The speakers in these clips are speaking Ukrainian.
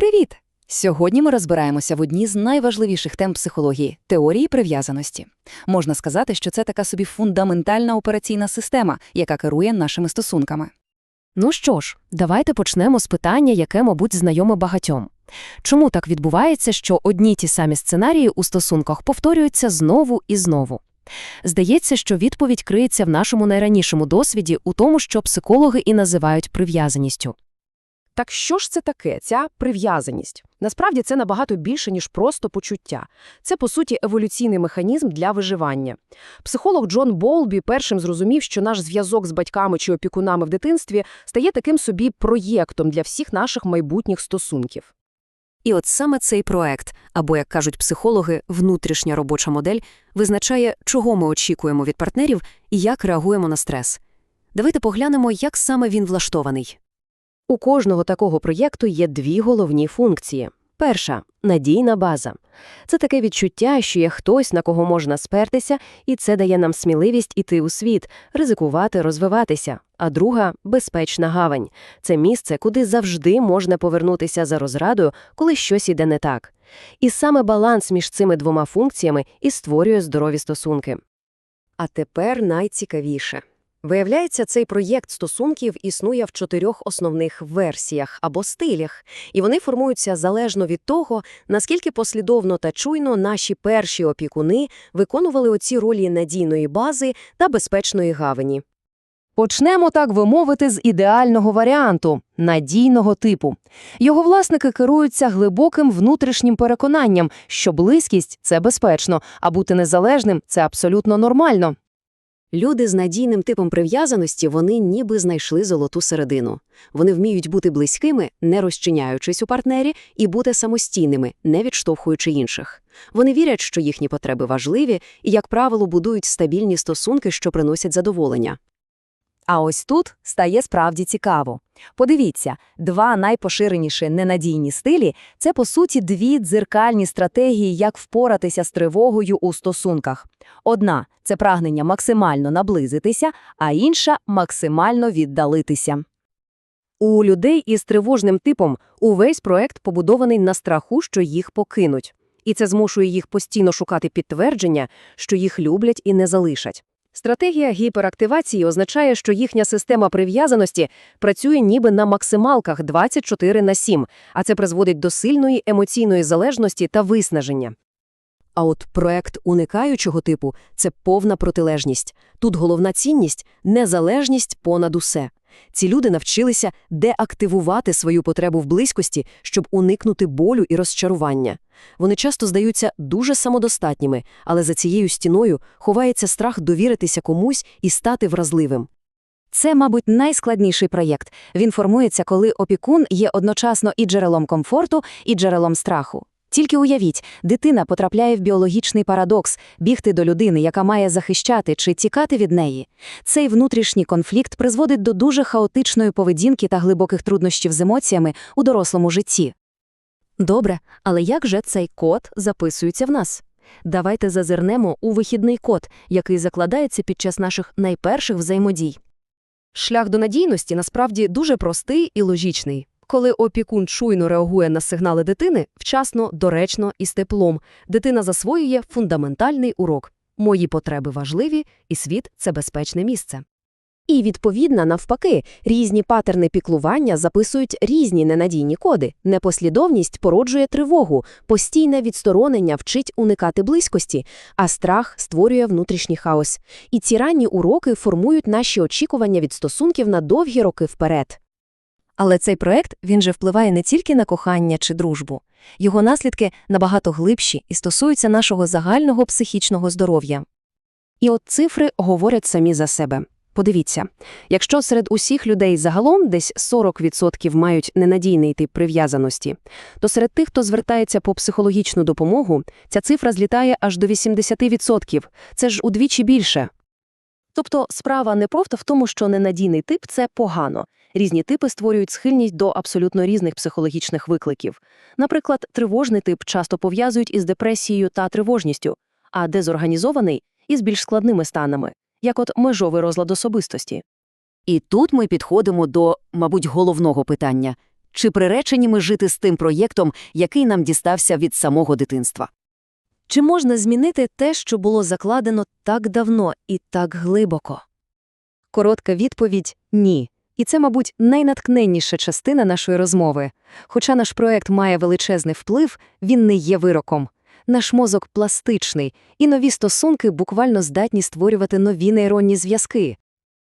Привіт! Сьогодні ми розбираємося в одній з найважливіших тем психології теорії прив'язаності. Можна сказати, що це така собі фундаментальна операційна система, яка керує нашими стосунками. Ну що ж, давайте почнемо з питання, яке, мабуть, знайоме багатьом. Чому так відбувається, що одні ті самі сценарії у стосунках повторюються знову і знову? Здається, що відповідь криється в нашому найранішому досвіді у тому, що психологи і називають прив'язаністю. Так що ж це таке, ця прив'язаність? Насправді це набагато більше, ніж просто почуття. Це, по суті, еволюційний механізм для виживання. Психолог Джон Болбі першим зрозумів, що наш зв'язок з батьками чи опікунами в дитинстві стає таким собі проєктом для всіх наших майбутніх стосунків. І от саме цей проект, або, як кажуть психологи, внутрішня робоча модель, визначає, чого ми очікуємо від партнерів і як реагуємо на стрес. Давайте поглянемо, як саме він влаштований. У кожного такого проєкту є дві головні функції. Перша – надійна база. Це таке відчуття, що є хтось, на кого можна спертися, і це дає нам сміливість іти у світ, ризикувати, розвиватися. А друга – безпечна гавань. Це місце, куди завжди можна повернутися за розрадою, коли щось іде не так. І саме баланс між цими двома функціями і створює здорові стосунки. А тепер найцікавіше. Виявляється, цей проєкт стосунків існує в чотирьох основних версіях або стилях, і вони формуються залежно від того, наскільки послідовно та чуйно наші перші опікуни виконували оці ролі надійної бази та безпечної гавані. Почнемо, так би мовити, з ідеального варіанту – надійного типу. Його власники керуються глибоким внутрішнім переконанням, що близькість – це безпечно, а бути незалежним – це абсолютно нормально. Люди з надійним типом прив'язаності, вони ніби знайшли золоту середину. Вони вміють бути близькими, не розчиняючись у партнері, і бути самостійними, не відштовхуючи інших. Вони вірять, що їхні потреби важливі і, як правило, будують стабільні стосунки, що приносять задоволення. А ось тут стає справді цікаво. Подивіться, два найпоширеніші ненадійні стилі – це, по суті, дві дзеркальні стратегії, як впоратися з тривогою у стосунках. Одна – це прагнення максимально наблизитися, а інша – максимально віддалитися. У людей із тривожним типом увесь проект побудований на страху, що їх покинуть. І це змушує їх постійно шукати підтвердження, що їх люблять і не залишать. Стратегія гіперактивації означає, що їхня система прив'язаності працює ніби на максималках 24 на 7, а це призводить до сильної емоційної залежності та виснаження. А от проект уникаючого типу – це повна протилежність. Тут головна цінність – незалежність понад усе. Ці люди навчилися деактивувати свою потребу в близькості, щоб уникнути болю і розчарування. Вони часто здаються дуже самодостатніми, але за цією стіною ховається страх довіритися комусь і стати вразливим. Це, мабуть, найскладніший проєкт. Він формується, коли опікун є одночасно і джерелом комфорту, і джерелом страху. Тільки уявіть, дитина потрапляє в біологічний парадокс – бігти до людини, яка має захищати чи тікати від неї. Цей внутрішній конфлікт призводить до дуже хаотичної поведінки та глибоких труднощів з емоціями у дорослому житті. Добре, але як же цей код записується в нас? Давайте зазирнемо у вихідний код, який закладається під час наших найперших взаємодій. Шлях до надійності насправді дуже простий і логічний. Коли опікун чуйно реагує на сигнали дитини, вчасно, доречно і з теплом, дитина засвоює фундаментальний урок. Мої потреби важливі, і світ – це безпечне місце. І, відповідно, навпаки, різні патерни піклування записують різні ненадійні коди. Непослідовність породжує тривогу, постійне відсторонення вчить уникати близькості, а страх створює внутрішній хаос. І ці ранні уроки формують наші очікування від стосунків на довгі роки вперед. Але цей проект він же впливає не тільки на кохання чи дружбу. Його наслідки набагато глибші і стосуються нашого загального психічного здоров'я. І от цифри говорять самі за себе. Подивіться, якщо серед усіх людей загалом десь 40% мають ненадійний тип прив'язаності, то серед тих, хто звертається по психологічну допомогу, ця цифра злітає аж до 80%. Це ж удвічі більше. Тобто справа не просто в тому, що ненадійний тип – це погано. Різні типи створюють схильність до абсолютно різних психологічних викликів. Наприклад, тривожний тип часто пов'язують із депресією та тривожністю, а дезорганізований – із більш складними станами, як от межовий розлад особистості. І тут ми підходимо до, мабуть, головного питання – Чи приречені ми жити з тим проєктом, який нам дістався від самого дитинства? Чи можна змінити те, що було закладено так давно і так глибоко? Коротка відповідь – ні. І це, мабуть, найнаткненніша частина нашої розмови. Хоча наш проект має величезний вплив, він не є вироком. Наш мозок пластичний, і нові стосунки буквально здатні створювати нові нейронні зв'язки.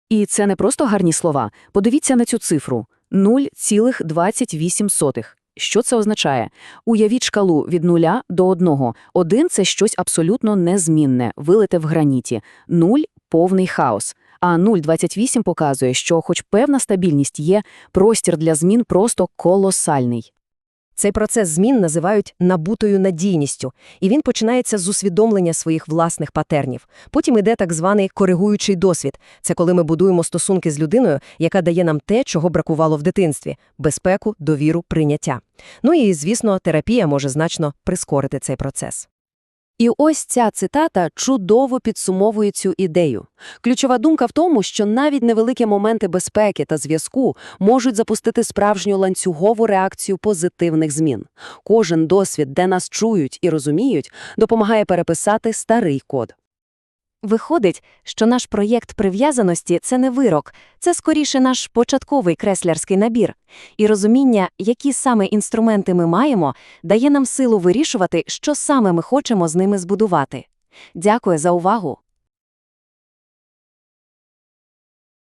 І це не просто гарні слова. Подивіться на цю цифру – 0,28. Що це означає? Уявіть шкалу від 0 до 1. 1 – це щось абсолютно незмінне, вилите в граніті. 0 – повний хаос. А 0,28 показує, що хоч певна стабільність є, простір для змін просто колосальний. Цей процес змін називають набутою надійністю, і він починається з усвідомлення своїх власних патернів. Потім іде так званий коригуючий досвід. Це коли ми будуємо стосунки з людиною, яка дає нам те, чого бракувало в дитинстві – безпеку, довіру, прийняття. Ну і, звісно, терапія може значно прискорити цей процес. І ось ця цитата чудово підсумовує цю ідею. Ключова думка в тому, що навіть невеликі моменти безпеки та зв'язку можуть запустити справжню ланцюгову реакцію позитивних змін. Кожен досвід, де нас чують і розуміють, допомагає переписати старий код. Виходить, що наш проєкт прив'язаності – це не вирок, це скоріше наш початковий креслярський набір. І розуміння, які саме інструменти ми маємо, дає нам силу вирішувати, що саме ми хочемо з ними збудувати. Дякую за увагу!